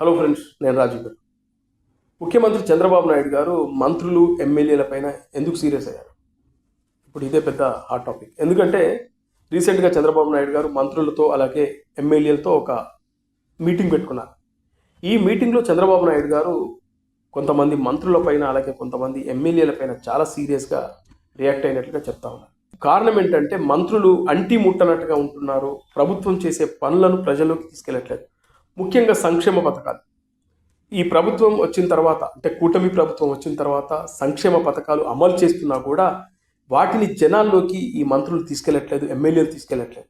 Hello friends నేను రాజు గారు ముఖ్యమంత్రి చంద్రబాబు నాయుడు గారు మంత్రులు ఎమ్మెల్యేల పైన ఎందుకు సీరియస్ అయ్యారు? ఇప్పుడు ఇదే పెద్ద హాట్ టాపిక్ ఎందుకంటే రీసెంట్గా చంద్రబాబు నాయుడు గారు మంత్రులతో అలాగే ఎమ్మెల్యేలతో ఒక మీటింగ్ పెట్టుకున్నారు. ఈ మీటింగ్లో చంద్రబాబు నాయుడు గారు కొంతమంది మంత్రుల పైన అలాగే కొంతమంది ఎమ్మెల్యేల పైన చాలా సీరియస్గా రియాక్ట్ అయినట్లుగా చెప్తా ఉన్నారు. కారణం ఏంటంటే మంత్రులు అంటి ముట్టనట్టుగా ఉంటున్నారు. ప్రభుత్వం చేసే పనులను ప్రజల్లోకి తీసుకెళ్ళట్లేదు. ముఖ్యంగా సంక్షేమ పథకాలు. ఈ ప్రభుత్వం వచ్చిన తర్వాత అంటే కూటమి ప్రభుత్వం వచ్చిన తర్వాత సంక్షేమ పథకాలు అమలు చేస్తున్నా కూడా వాటిని జనాల్లోకి ఈ మంత్రులు తీసుకెళ్ళట్లేదు ఎమ్మెల్యేలు తీసుకెళ్ళట్లేదు.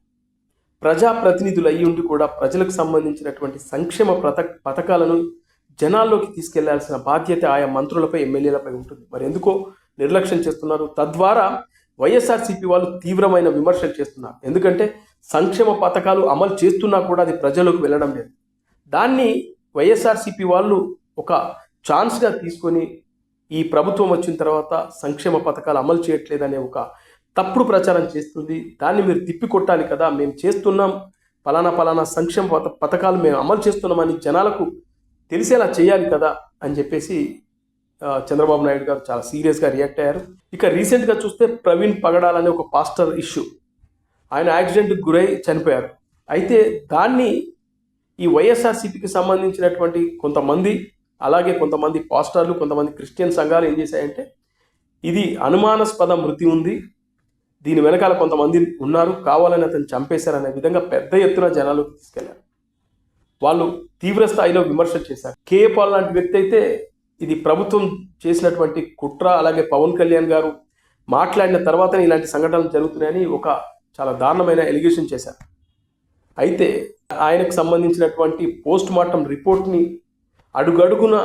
ప్రజాప్రతినిధులు అయ్యి ఉండి కూడా ప్రజలకు సంబంధించినటువంటి సంక్షేమ పథ పథకాలను జనాల్లోకి తీసుకెళ్ళాల్సిన బాధ్యత ఆయా మంత్రులపై ఎమ్మెల్యేలపై ఉంటుంది. మరి ఎందుకో నిర్లక్ష్యం చేస్తున్నారు. తద్వారా వైఎస్ఆర్సీపీ వాళ్ళు తీవ్రమైన విమర్శలు చేస్తున్నారు. ఎందుకంటే సంక్షేమ పథకాలు అమలు చేస్తున్నా కూడా అది ప్రజలకు వెళ్ళడం లేదు. దాన్ని వైఎస్ఆర్సీపీ వాళ్ళు ఒక ఛాన్స్గా తీసుకొని ఈ ప్రభుత్వం వచ్చిన తర్వాత సంక్షేమ పథకాలు అమలు చేయట్లేదనే ఒక తప్పుడు ప్రచారం చేస్తుంది. దాన్ని మీరు తిప్పికొట్టాలి కదా మేము చేస్తున్నాం. ఫలానా పలానా సంక్షేమ పథ పథకాలు మేము అమలు చేస్తున్నామని జనాలకు తెలిసేలా చేయాలి కదా అని చెప్పేసి చంద్రబాబు నాయుడు గారు చాలా సీరియస్గా రియాక్ట్ అయ్యారు. ఇక రీసెంట్గా చూస్తే ప్రవీణ్ పగడాలనే ఒక పాస్టర్ ఇష్యూ ఆయన యాక్సిడెంట్కి గురై చనిపోయారు. అయితే దాన్ని ఈ వైఎస్ఆర్సీపీకి సంబంధించినటువంటి కొంతమంది అలాగే కొంతమంది పాస్టర్లు కొంతమంది క్రిస్టియన్ సంఘాలు ఏం చేశాయంటే ఇది అనుమానాస్పద మృతి ఉంది దీని వెనకాల కొంతమంది ఉన్నారు కావాలని అతను చంపేశారనే విధంగా పెద్ద ఎత్తున జనాలు తీసుకెళ్ళారు. వాళ్ళు తీవ్ర స్థాయిలో విమర్శలు చేశారు. కే పాల్ లాంటి వ్యక్తి అయితే ఇది ప్రభుత్వం చేసినటువంటి కుట్ర అలాగే పవన్ కళ్యాణ్ గారు మాట్లాడిన తర్వాతనే ఇలాంటి సంఘటనలు జరుగుతున్నాయని ఒక చాలా దారుణమైన ఎలిగేషన్ చేశారు. అయితే ఆయనకు సంబంధించినటువంటి పోస్ట్ మార్టం రిపోర్ట్ని అడుగడుగున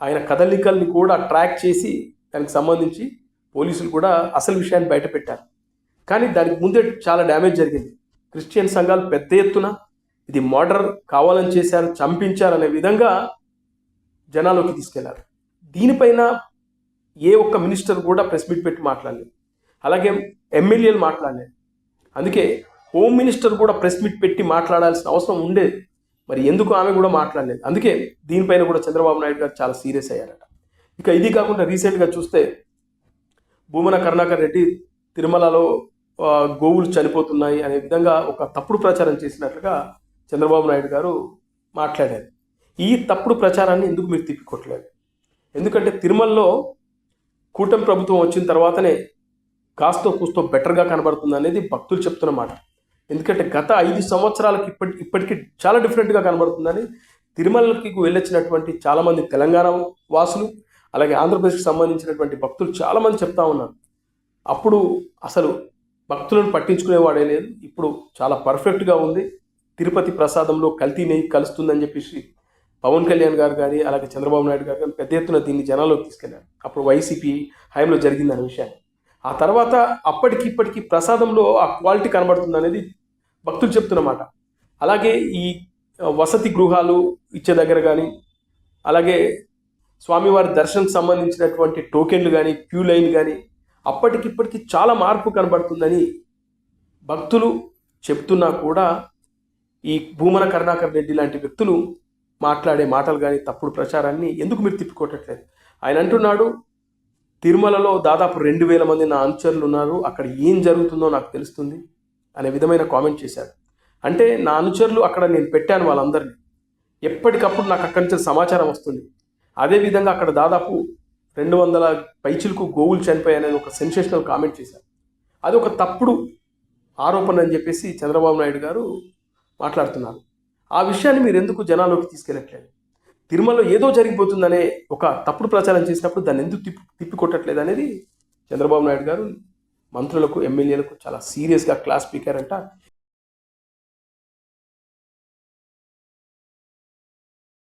ఆయన కదలికల్ని కూడా ట్రాక్ చేసి దానికి సంబంధించి పోలీసులు కూడా అసలు విషయాన్ని బయటపెట్టారు. కానీ దానికి ముందే చాలా డ్యామేజ్ జరిగింది. క్రిస్టియన్ సంఘాలు పెద్ద ఎత్తున ఇది మర్డర్ కావాలని చేశారు చంపించారు అనే విధంగా జనాల్లోకి తీసుకెళ్ళారు. దీనిపైన ఏ ఒక్క మినిస్టర్ కూడా ప్రెస్ మీట్ పెట్టి మాట్లాడలేదు. అలాగే ఎమ్మెల్యేలు మాట్లాడలేదు. అందుకే హోమ్ మినిస్టర్ కూడా ప్రెస్ మీట్ పెట్టి మాట్లాడాల్సిన అవసరం ఉండేది. మరి ఎందుకు ఆమె కూడా మాట్లాడలేదు? అందుకే దీనిపైన కూడా చంద్రబాబు నాయుడు గారు చాలా సీరియస్ అయ్యారట. ఇక ఇది కాకుండా రీసెంట్గా చూస్తే భూమన కరుణాకర్ రెడ్డి తిరుమలలో గోవులు చనిపోతున్నాయి అనే విధంగా ఒక తప్పుడు ప్రచారం చేసినట్లుగా చంద్రబాబు నాయుడు గారు మాట్లాడారు. ఈ తప్పుడు ప్రచారాన్ని ఎందుకు మీరు తిప్పికొట్టలేదు? ఎందుకంటే తిరుమలలో కూటమి ప్రభుత్వం వచ్చిన తర్వాతనే కాస్తో కూస్తో బెటర్గా కనబడుతుంది అనేది భక్తులు చెప్తున్న మాట. ఎందుకంటే గత ఐదు సంవత్సరాలకి ఇప్పటి ఇప్పటికీ చాలా డిఫరెంట్గా కనబడుతుందని తిరుమలకి వెళ్ళొచ్చినటువంటి చాలామంది తెలంగాణ వాసులు అలాగే ఆంధ్రప్రదేశ్కి సంబంధించినటువంటి భక్తులు చాలామంది చెప్తా ఉన్నారు. అప్పుడు అసలు భక్తులను పట్టించుకునేవాడే లేదు. ఇప్పుడు చాలా పర్ఫెక్ట్గా ఉంది. తిరుపతి ప్రసాదంలో కల్తీ నెయ్యి కలుస్తుందని చెప్పేసి పవన్ కళ్యాణ్ గారు కానీ అలాగే చంద్రబాబు నాయుడు గారు కానీ పెద్ద ఎత్తున దీన్ని జనాల్లోకి తీసుకెళ్ళారు. అప్పుడు వైసీపీ హయాంలో జరిగిందనే విషయాన్ని. ఆ తర్వాత అప్పటికి ఇప్పటికి ప్రసాదంలో ఆ క్వాలిటీ కనబడుతుంది అనేది భక్తులు చెప్తున్నమాట. అలాగే ఈ వసతి గృహాలు ఇచ్చే దగ్గర కానీ అలాగే స్వామివారి దర్శనం సంబంధించినటువంటి టోకెన్లు కానీ క్యూ లైన్ కానీ అప్పటికిప్పటికి చాలా మార్పు కనబడుతుందని భక్తులు చెప్తున్నా కూడా ఈ భూమన కరుణాకర్ రెడ్డి లాంటి వ్యక్తులు మాట్లాడే మాటలు కానీ తప్పుడు ప్రచారాన్ని ఎందుకు మీరు తిప్పుకోవట్లేదు ఆయన అంటున్నాడు తిరుమలలో దాదాపు రెండు వేల మంది నా అనుచరులు ఉన్నారు. అక్కడ ఏం జరుగుతుందో నాకు తెలుస్తుంది అనే విధమైన కామెంట్ చేశాడు అంటే నా అనుచరులు అక్కడ నేను పెట్టాను వాళ్ళందరినీ. ఎప్పటికప్పుడు నాకు అక్కడి నుంచి సమాచారం వస్తుంది. అదేవిధంగా అక్కడ దాదాపు రెండు వందల పైచిలకు గోవులు చనిపోయాయి అనేది ఒక సెన్సేషనల్ కామెంట్ చేశారు. అది ఒక తప్పుడు ఆరోపణ అని చెప్పేసి చంద్రబాబు నాయుడు గారు మాట్లాడుతున్నారు. ఆ విషయాన్ని మీరు ఎందుకు జనాల్లోకి తీసుకెళ్ళట్లేదు? తిరుమలలో ఏదో జరిగిపోతుందనే ఒక తప్పుడు ప్రచారం చేసినప్పుడు దాన్ని ఎందుకు తిప్పి తిప్పికొట్టట్లేదు అనేది చంద్రబాబు నాయుడు గారు మంత్రులకు ఎమ్మెల్యేలకు చాలా సీరియస్గా క్లాస్ స్పీకర్ అంట